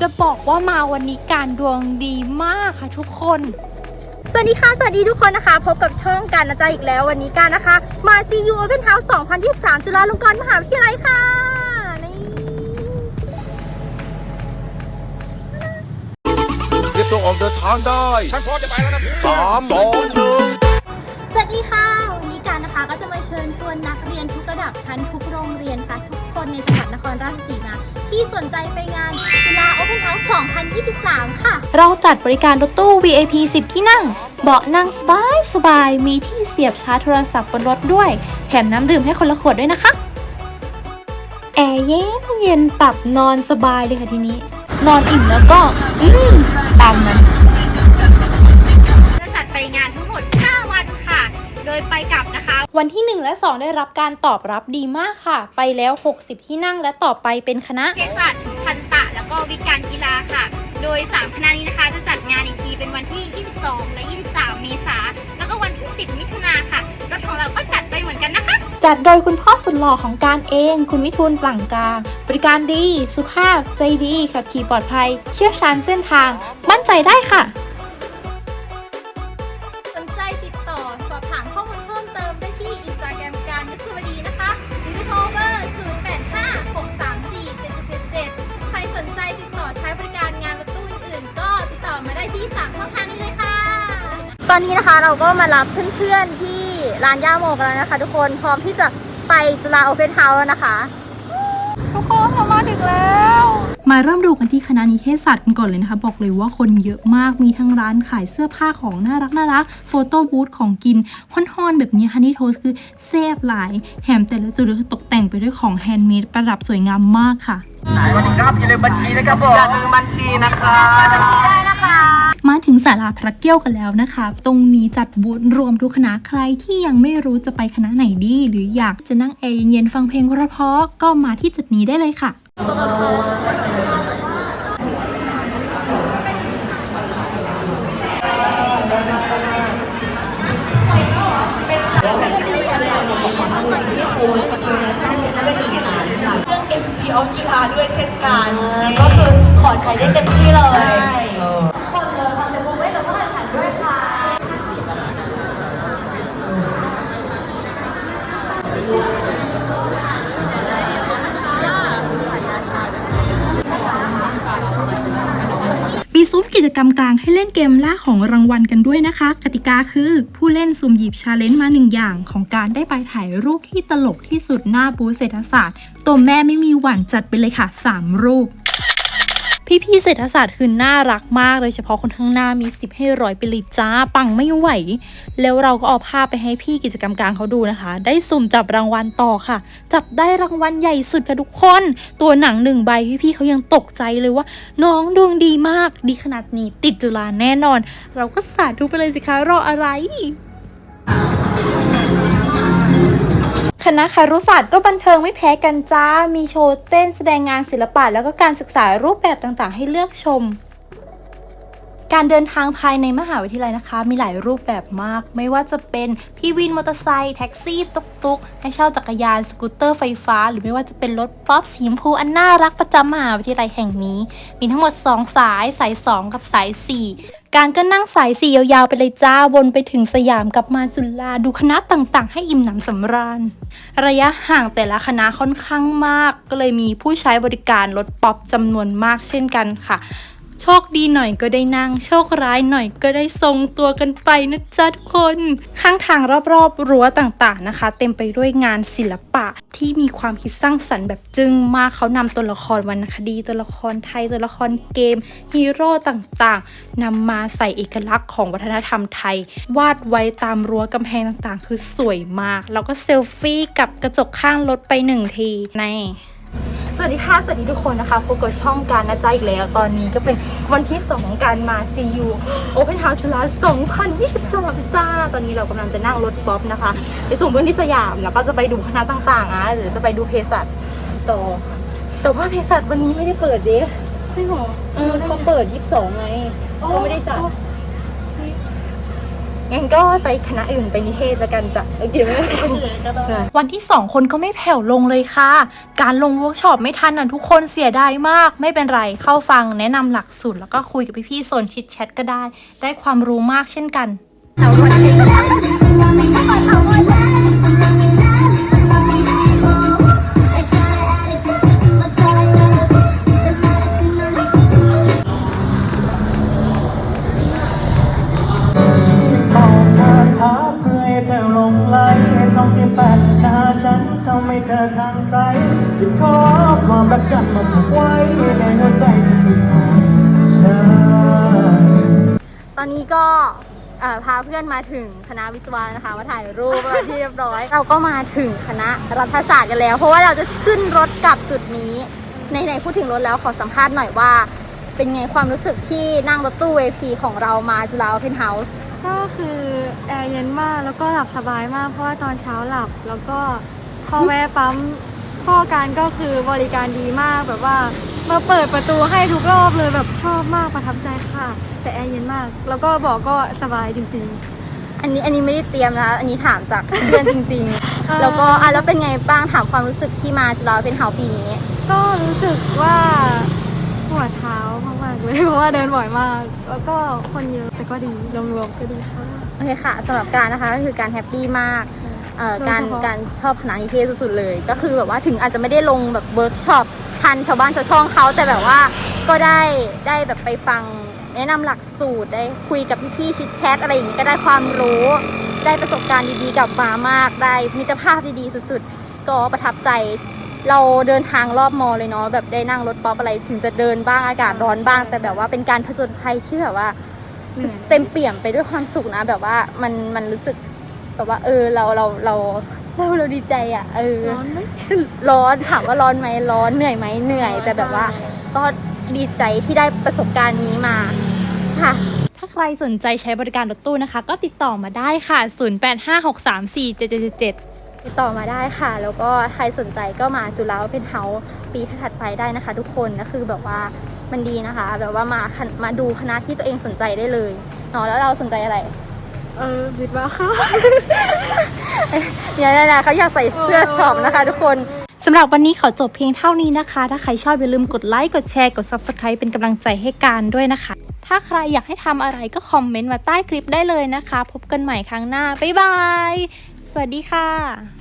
จะบอกว่ามาวันนี้การดวงดีมากค่ะทุกคน สวัสดีค่ะ สวัสดีทุกคนนะคะ พบกับช่องการนะจ๊ะอีกแล้ววันนี้การนะคะ มา CU Open House 2023 จุฬาลงกรณ์มหาวิทยาลัยค่ะนี่เตรียมตัวออกเดินทางได้ฉันพร้อมจะไปแล้วนะพี่สามสองหนึ่งสวัสดีค่ะ วันนี้การนะคะก็จะมาเชิญชวนนักเรียนทุกระดับชั้นทุกโรงเรียนค่ะทุกคนในจังหวัดนครราชสีมาที่สนใจไปงานจุฬา Open House 2023 ค่ะ เราจัดบริการรถตู้ VIP 10 ที่นั่ง เบาะนั่งสบายสบาย มีที่เสียบชาร์จโทรศัพท์บนรถด้วย แถมน้ำดื่มให้คนละขวดด้วยนะคะ แอร์เย็นเย็นปรับนอนสบายเลยค่ะทีนี้ นอนอิ่มแล้วก็ อืมตามนั้นจะจัดไปงานทั้งหมด 5 วันค่ะ โดยไปกลับนะคะ วันที่ 1 และ 2 ได้รับการตอบรับดีมากค่ะ ไปแล้ว 60 ที่นั่งและต่อไปเป็นคณะเภสัช ทันตะ แล้วก็วิการกีฬาค่ะ โดย 3 คณะนี้นะคะ จะจัดงานอีกทีเป็นวันที่ 22 และ 23 เมษาแล้วก็วันที่ 10 มิถุนาค่ะ รถของเราก็จัดไปเหมือนกันนะคะ จัดโดยคุณพ่อสุดหล่อของการเอง คุณวิทูลปลั่งกลาง บริการดี สุภาพ ใจดีขับขี่ปลอดภัย เชี่ยวชาญเส้นทาง มั่นใจได้ค่ะ ตอนนี้นะคะเราก็มารับเพื่อนๆที่ร้านย่าโมกันแล้วนะคะ ทุกคนพร้อมที่จะไปจุฬาโอเพนเฮาส์แล้วนะคะ ทุกคนเรามาถึงแล้ว มาเริ่มดูกันที่คณะนิเทศศาสตร์กันก่อนเลยนะคะ บอกเลยว่าคนเยอะมากมีทั้งร้านขายเสื้อผ้าของน่ารักน่ารักโฟโต้บูธของกินฮอนๆแบบนี้ฮันนี่โทสคือแซ่บหลายแถมแต่ละจุดคือตกแต่งไปด้วยของแฮนด์เมดประดับสวยงามมากค่ะสวัสดีครับอย่าลืมบัญชีนะครับผมอย่าลืมบัญชีนะครับ มาถึงสาราพระเกี้ยวกันแล้วนะคะ ตรงนี้จัดบูธรวมทุกคณะใครที่ยังไม่รู้จะไปคณะไหนดี หรืออยากจะนั่งแอร์เย็นๆฟังเพลงเพราะๆก็มาที่จุดนี้ได้เลยค่ะเรื่อง MC of จุฬาด้วยเช่นกัน ก็คือขอใช้ได้เต็มที่เลย กิจกรรมกลางให้เล่นเกมล่าของรางวัลกันด้วยนะคะ กติกาคือผู้เล่นสุ่มหยิบชาเลนจ์มาหนึ่งอย่างของการได้ไปถ่ายรูปที่ตลกที่สุดหน้าบูธเศรษฐศาสตร์ ตัวแม่ไม่มีหวั่นจัดไปเลยค่ะ 3 รูป พี่ๆเศรษฐศาสตร์คือน่ารักมากเลยเฉพาะคนข้างหน้ามี10ให้ร้อยไปเลยจ้าปังไม่ไหว แล้วเราก็เอาภาพไปให้พี่กิจกรรมกลางเขาดูนะคะ ได้สุ่มจับรางวัลต่อค่ะ จับได้รางวัลใหญ่สุดค่ะทุกคน ตัวหนังหนึ่งใบพี่ๆเขายังตกใจเลยว่า น้องดวงดีมากดีขนาดนี้ติดจุฬาแน่นอน เราก็สาธุไปเลยสิคะรออะไร คณะคารุศาสตร์ก็บันเทิงไม่แพ้กันจ้า มีโชว์เต้นแสดงงานศิลปะแล้วก็การศึกษารูปแบบต่างๆ ให้เลือกชม การเดินทางภายในมหาวิทยาลัยนะคะ มีหลายรูปแบบมาก ไม่ว่าจะเป็นพี่วินมอเตอร์ไซค์แท็กซี่ตุกตุกๆให้เช่าจักรยานสกูตเตอร์ไฟฟ้า หรือไม่ว่าจะเป็นรถป๊อปสีชมพูอันน่ารักประจำมหาวิทยาลัยแห่งนี้ มีทั้งหมด 2 สายสาย 2 กับสาย 4 การก็นั่งสายสียาวๆไปเลยจ้าวนไปถึงสยามกลับมาจุฬาดูคณะต่างๆ ให้อิ่มหนำสำราญ ระยะห่างแต่ละคณะค่อนข้างมาก ก็เลยมีผู้ใช้บริการรถป๊อปจำนวนมากเช่นกันค่ะ โชคดีหน่อยก็ได้นั่ง โชคร้ายหน่อยก็ได้ทรงตัวกันไปนะจ๊ะทุกคน ข้างทางรอบๆรั้วต่างๆนะคะ เต็มไปด้วยงานศิลปะที่มีความคิดสร้างสรรค์แบบจึ้งมากเขานำตัวละครวรรณคดี ตัวละครไทยตัวละครเกมฮีโร่ต่างๆนำมาใส่เอกลักษณ์ของวัฒนธรรมไทย วาดไว้ตามรั้วกำแพงต่างๆ คือสวยมาก แล้วก็เซลฟี่กับกระจกข้างรถไปหนึ่งทีใน สวัสดีค่ะ สวัสดีทุกคนนะคะพบกับช่องการนะจ๊ะอีกแล้ว ตอนนี้ก็เป็นวันที่2ของการมา CU Open House จุฬา2023จ้า ตอนนี้เรากำลังจะนั่งรถป๊อปนะคะ ไปส่งเพื่อนที่สยาม แล้วก็จะไปดูคณะต่างๆอะหรือจะไปดูเภสัชต่อ แต่ว่าเภสัชวันนี้ไม่ได้เปิดเด้จริงเหรอเออเขาเปิด 22ไงเขาไม่ได้จัด งั้นก็ไปคณะอื่นไปนิเทศแล้วกันจ้ะโอเคไหมวันที่ 2 คนก็ไม่แผ่วลงเลยค่ะ การลงเวิร์กช็อปไม่ทันน่ะทุกคนเสียดายมาก ไม่เป็นไรเข้าฟังแนะนำหลักสูตรแล้วก็คุยกับพี่ๆโซนคิดแชทก็ได้ ได้ความรู้มากเช่นกัน เธอคลั่งไคล้จะขอความรักฉันมาผูกไว้ในหัวใจจะไม่อาจใช่ตอนนี้ก็เอ่อพาเพื่อนมาถึงคณะวิศวะแล้วนะคะมาถ่ายรูปแล้วที่เรียบร้อย เราก็มาถึงคณะรัฐศาสตร์กันแล้ว เพราะว่าเราจะขึ้นรถกลับจุดนี้ในในพูดถึงรถแล้วขอสัมภาษณ์หน่อยว่า เป็นไงความรู้สึกที่นั่งรถตู้ VP ของเรามาจุฬาเพนเฮาส์ก็คือแอร์เย็นมากแล้วก็หลับสบายมาก เพราะว่าตอนเช้าหลับแล้วก็ พอแวะปั๊มพ่อการก็คือบริการดีมากแบบว่ามาเปิดประตูให้ทุกรอบเลยแบบชอบมากประทับใจค่ะ แต่แอร์เย็นมาก แล้วก็บอกก็สบายจริงอันนี้อันนี้ไม่ได้เตรียมนะ อันนี้ถามจาก เพื่อนจริงเออ ๆ แล้วก็อะแล้วเป็นไงบ้างถามความรู้สึกที่มาจุฬาเพนเฮาส์ปีนี้ๆก็รู้สึกว่าปวดเท้ามากๆเลยเพราะว่าเดินบ่อยมาก แล้วก็คนเยอะแต่ก็ดีรวมๆก็ดีค่ะ โอเคค่ะสำหรับการนะคะก็คือการแฮปปี้มาก เอ่อโดยการเฉพาะการชอบคณะนิเทศสุดๆเลย ก็คือแบบว่าถึงอาจจะไม่ได้ลงแบบเวิร์กช็อปทันชาวบ้านชาวช่องเขาแต่แบบว่าก็ได้ได้แบบไปฟังแนะนำหลักสูตรได้คุยกับพี่ๆชิดแชทอะไรอย่างนี้ก็ได้ความรู้ ได้ประสบการณ์ดีๆกลับมามากได้มิตรภาพดีๆสุดๆ ก็ประทับใจเราเดินทางรอบมอเลยเนาะแบบได้นั่งรถป๊อปอะไรถึงจะเดินบ้างอากาศร้อนบ้าง แต่แบบว่าเป็นการผจญภัยที่แบบว่าเหนื่อยเต็มเปี่ยมไปด้วยความสุขนะ แบบว่ามันมันรู้สึก แบบว่า เออเราเราเราเราเราดีใจอะ เออ ร้อนไหมร้อนถามว่าร้อนไหมร้อนเหนื่อยไหมเหนื่อย แต่แบบว่า ก็ดีใจที่ได้ประสบการณ์นี้มาค่ะ ถ้าใครสนใจใช้บริการรถตู้นะคะ ก็ติดต่อมาได้ค่ะ 0856347777ติดต่อมาได้ค่ะ แล้วก็ใครสนใจก็มาจุฬาเพนเฮาส์ปีถัดๆไปได้นะคะ ทุกคนก็คือแบบว่ามันดีนะคะ แบบว่ามาคณมาดูคณะที่ตัวเองสนใจได้เลยเนาะแล้วเราสนใจอะไร เออบิดว่าค่ะเนี่ยนะเขาอยากใส่เสื้อช็อปนะคะ ทุกคนสำหรับวันนี้ขอจบเพียงเท่านี้นะคะ ถ้าใครชอบอย่าลืมกดไลค์ กดแชร์ กด Subscribe เป็นกำลังใจให้การด้วยนะคะ ถ้าใครอยากให้ทำอะไรก็คอมเมนต์มาใต้คลิปได้เลยนะคะ พบกันใหม่ครั้งหน้า บ๊ายบาย สวัสดีค่ะ